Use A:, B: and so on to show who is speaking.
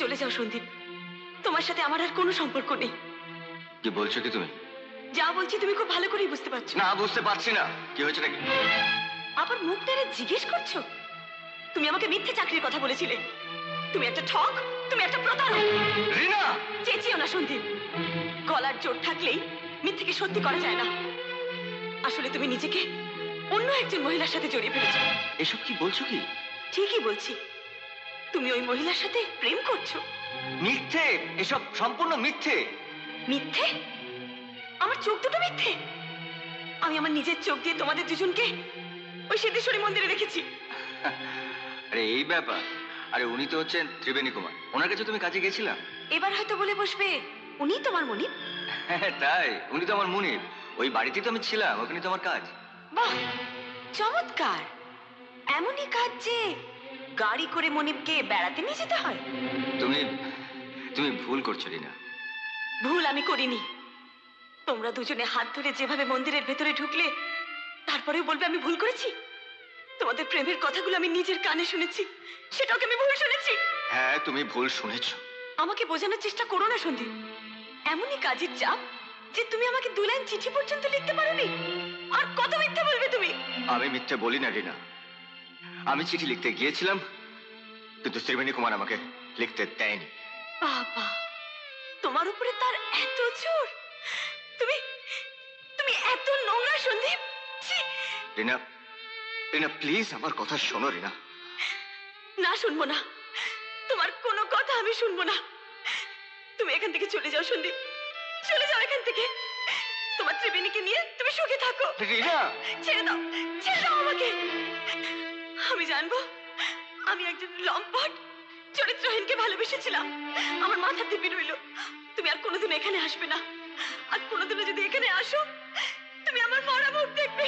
A: চলে যাও সন্দীপ। তোমার সাথে আমার আর কোনো সম্পর্ক নেই।
B: কি বলছো কি তুমি?
A: যা বলছি তুমি খুব ভালো করেই বুঝতে পারছ।
B: না বুঝতে পারছি না। কি হয়েছে নাকি?
A: আবার মুখ টেনে জিজ্ঞেস করছ? তুমি আমাকে মিথ্যে চাকরির কথা বলেছিলে। তুমি একটা ঠক তুমি একটা প্রতারক।
B: রিনা!
A: চেঁচিও না সন্দীপ। গলার জোর থাকলেই মিথ্যেকে সত্যি করা যায় না। আসলে তুমি নিজেকে অন্য একজন মহিলার সাথে জড়িয়ে ফেলেছো।
B: এসব কি বলছো কি?
A: ঠিকই বলছি। তুমি ওই মহিলার সাথে প্রেম করছ?
B: মিথ্যে? এসব সম্পূর্ণ মিথ্যে।
A: মিথ্যে? আমার চোখ দুটো মিথ্যে? আমি আমার নিজের চোখ দিয়ে তোমাদের দুজনকে ওই সিদ্ধেশ্বরী মন্দিরে দেখেছি।
B: আরে এই ব্যাপার। আরে উনি তো হচ্ছেন ত্রিবেণী কুমার। ওনার কাছে তুমি কাজে গেছিলাম
A: এবার হয়তো বলে বসবে উনি তোমার মনি
B: হ্যাঁ তাই। উনি তো আমার মুনির ওই বাড়িতেই তো আমি ছিলাম ওখানে তো আমার কাজ।
A: বাহ চমৎকার। এমনই কাজ যে গাড়ি করে মনিবকে বেড়াতে নিয়ে যেতে হয়?
B: তুমি তুমি ভুল করছ রিনা।
A: ভুল আমি করিনি। তোমরা দুজনে হাত ধরে যেভাবে মন্দিরের ভেতরে ঢুকলে তারপরেও বলবে আমি ভুল করেছি? তোমাদের প্রেমের কথাগুলো আমি নিজের কানে শুনেছি সেটাকে আমি ভুল শুনেছি?
B: হ্যাঁ তুমি ভুল শুনেছো।
A: আমাকে বোঝানোর চেষ্টা করো না সন্দীপ। এমনই কাজের চাপ যে তুমি আমাকে দু লাইন চিঠি পর্যন্ত লিখতে পারোনি। আর কত মিথ্যে বলবে তুমি?
B: আমি মিথ্যে বলি না রিনা। আমি চিঠি লিখতে গিয়েছিলাম কিন্তু ত্রিবেণী কুমার আমাকে লিখতে দেয়নি।
A: বাবা তোমার উপরে তার এত জোর? তুমি তুমি এত নোংরা সন্দীপ?
B: রিনা রিনা প্লিজ আমার কথা শোনো রিনা।
A: না শুনব না। তোমার কোনো কথা আমি শুনব না। তুমি এখান থেকে চলে যাও সন্দীপ। চলে যাও এখান থেকে। তোমার ত্রিবেণীকে নিয়ে তুমি সুখে থাকো।
B: রিনা!
A: ছেড়ে দাও। জানব? আমি একজন লম্পট, চরিত্রহীনকে ভালোবেসেছিলাম। আমার মাথার দিবি রইল। তুমি আর কোনোদিন এখানে আসবে না। আর কোনোদিনও যদি এখানে আসো, তুমি আমার মরা মুখ দেখবে।